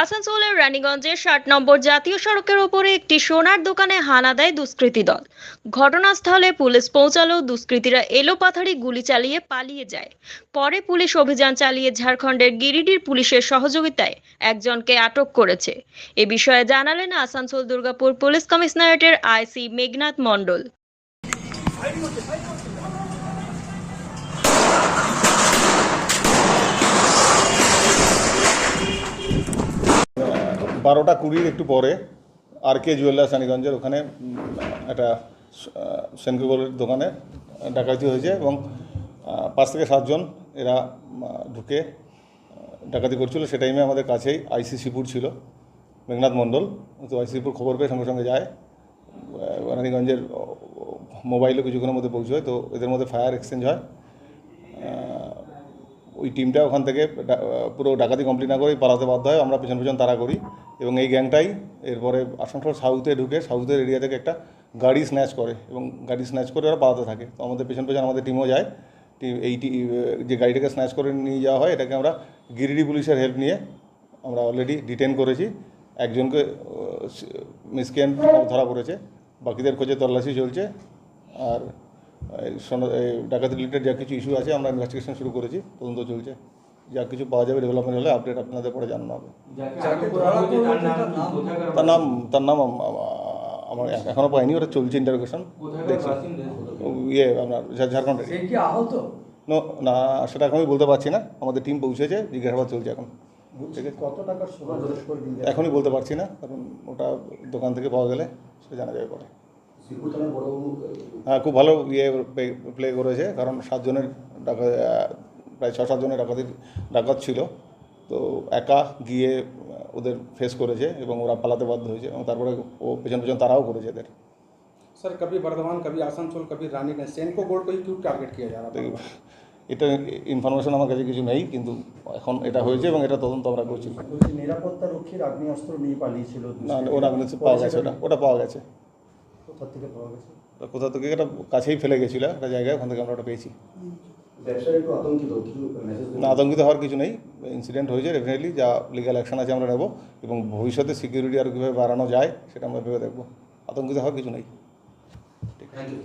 আসানসোলের রানীগঞ্জের ষাট নম্বর জাতীয় সড়কের ওপরে একটি সোনার দোকানে হানা দেয় দুষ্কৃতী দল। ঘটনাস্থলে পুলিশ পৌঁছালেও দুষ্কৃতীরা এলোপাথারি গুলি চালিয়ে পালিয়ে যায়। পরে পুলিশ অভিযান চালিয়ে ঝাড়খণ্ডের গিরিডির পুলিশের সহযোগিতায় একজনকে আটক করেছে। এ বিষয়ে জানালেন আসানসোল দুর্গাপুর পুলিশ কমিশনারেটের আইসি মেঘনাথ মণ্ডল। বারোটা কুড়ির একটু পরে আর কে জুয়েলার্স রানীগঞ্জের ওখানে একটা সেনকুগলের দোকানে ডাকাতি হয়েছে এবং পাঁচ থেকে সাতজন এরা ঢুকে ডাকাতি করছিল। সে টাইমে আমাদের কাছেই আইসিসিপুর ছিল, মেঘনাথ মণ্ডল। তো আইসিসিপুর খবর পেয়ে সঙ্গে সঙ্গে যায় রানীগঞ্জের মোবাইলে কিছুক্ষণের মধ্যে পৌঁছয় তো এদের মধ্যে ফায়ার এক্সচেঞ্জ হয়। ওই টিমটা ওখান থেকে পুরো ডাকাতি কমপ্লিট না করে পালাতে বাধ্য হয়। আমরা পেছন পেছন তারা করি এবং এই গ্যাংটাই এরপরে আসানসোল সাউথে ঢুকে সাউথের এরিয়া থেকে একটা গাড়ি স্ন্যাচ করে এবং গাড়ি স্ন্যাচ করে ওরা পালাতে থাকে। তো আমাদের পেছন পেছন আমাদের টিমও যায়। এই যে গাড়িটাকে স্ন্যাচ করে নিয়ে যাওয়া হয়, এটাকে আমরা গিরিডি পুলিশের হেল্প নিয়ে আমরা অলরেডি ডিটেন করেছি। একজনকে মিসকেন ধরা পড়েছে। বাকিদের খোঁজে তল্লাশি চলছে। আর এই সোনা- এই ডাকাতি রিলেটেড যা কিছু ইস্যু আছে আমরা ইনভেস্টিগেশন শুরু করেছি তদন্ত চলছে। যা কিছু পাওয়া যাবে ডেভেলপমেন্ট হলে আপডেট আপনাদের পরে জানানো হবে। তার নাম তার নাম আমার এখনও পাইনি ওটা চলছে ইন্টারোগেশন দেখছি। ইয়ে আপনার ঝাড়খণ্ডের নো না সেটা এখন আমি বলতে পারছি না। আমাদের টিম পৌঁছেছে জিজ্ঞাসাবাদ চলছে এখন। এখনই বলতে পারছি না কারণ ওটা দোকান থেকে পাওয়া গেলে সেটা জানা যাবে পরে। হ্যাঁ খুব ভালো ইয়ে প্লে করেছে কারণ সাতজনের ডাকা প্রায় ছ সাতজনের ডাকাতি ডাকাত ছিল তো একা গিয়ে ওদের ফেস করেছে এবং ওরা পালাতে বাধ্য হয়েছে এবং তারপরে ও পেছন পেছন তারাও করেছে এদের सर कभी बर्धमान कभी आसनसोल कभी रानीगंज सेनको गोल्ड को ही क्यों टारगेट किया जा रहा তো था এটা ইনফরমেশন আমার কাছে কিছু নেই কিন্তু এখন এটা হয়েছে এবং এটা তদন্ত আমরা করছি বলছি নিরাপত্তা রক্ষীর আগ্নেয়াস্ত্র নিয়ে পালিয়েছিল না ওটা আগ্নেয়াস্ত্র পাওয়া গেছে ওটা ওটা পাওয়া গেছে কোথা থেকে পাওয়া গেছে? কোথা থেকে এটা কাছেই ফেলে গেছিল একটা জায়গায় ওখান থেকে আমরা ওটা পেয়েছি। না আতঙ্কিত হওয়ার কিছু নেই। ইনসিডেন্ট হয়েছে ডেফিনেটলি যা লিগাল অ্যাকশন আছে আমরা নেব এবং ভবিষ্যতে সিকিউরিটি আর কীভাবে বাড়ানো যায় সেটা আমরা ভেবে দেখব। আতঙ্কিত হওয়ার কিছু নেই। ঠিক ইউ